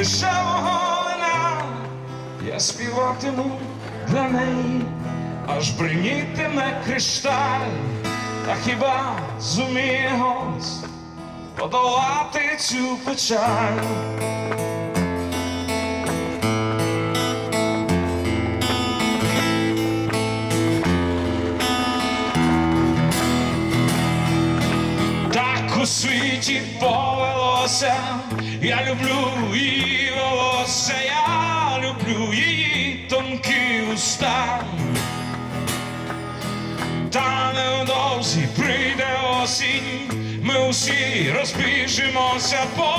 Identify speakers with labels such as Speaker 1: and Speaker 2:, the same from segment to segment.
Speaker 1: дешевого вина. Я співатиму для неї, аж бринітиме кришталь, та хіба зуміє голос подолати цю печаль? Так у світі повелося, я люблю її волосся, я люблю її тонкі уста. Та невдовзі прийде осінь, ми усі розбіжимося по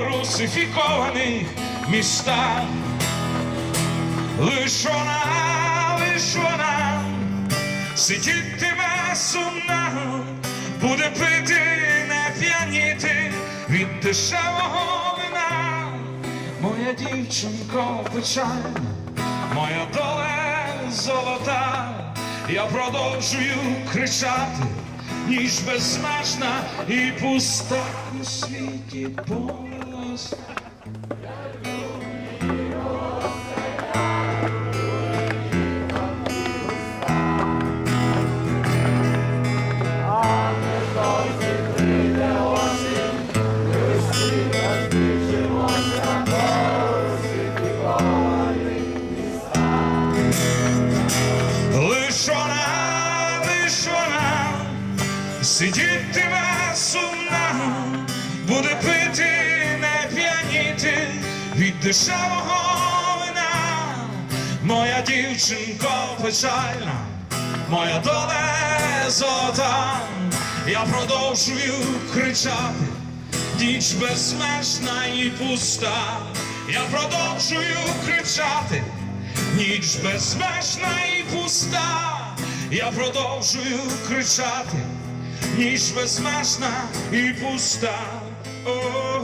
Speaker 1: русифікованих містах. Лиш вона, лиш вона сидітиме сумна, дешевого вина. Моя дівчинко печальна, моя доле золота, я продовжую кричати, ніж безмежна і пуста у світі повелося. Сидітиме сумна, буде пити, не п'яніти від дешевого вина. Моя дівчинко печальна, моя доля золота, я продовжую кричати, ніч безмежна і пуста, я продовжую кричати. Ніч безмежна і пуста, я продовжую кричати, ніч безмежна і пуста. О,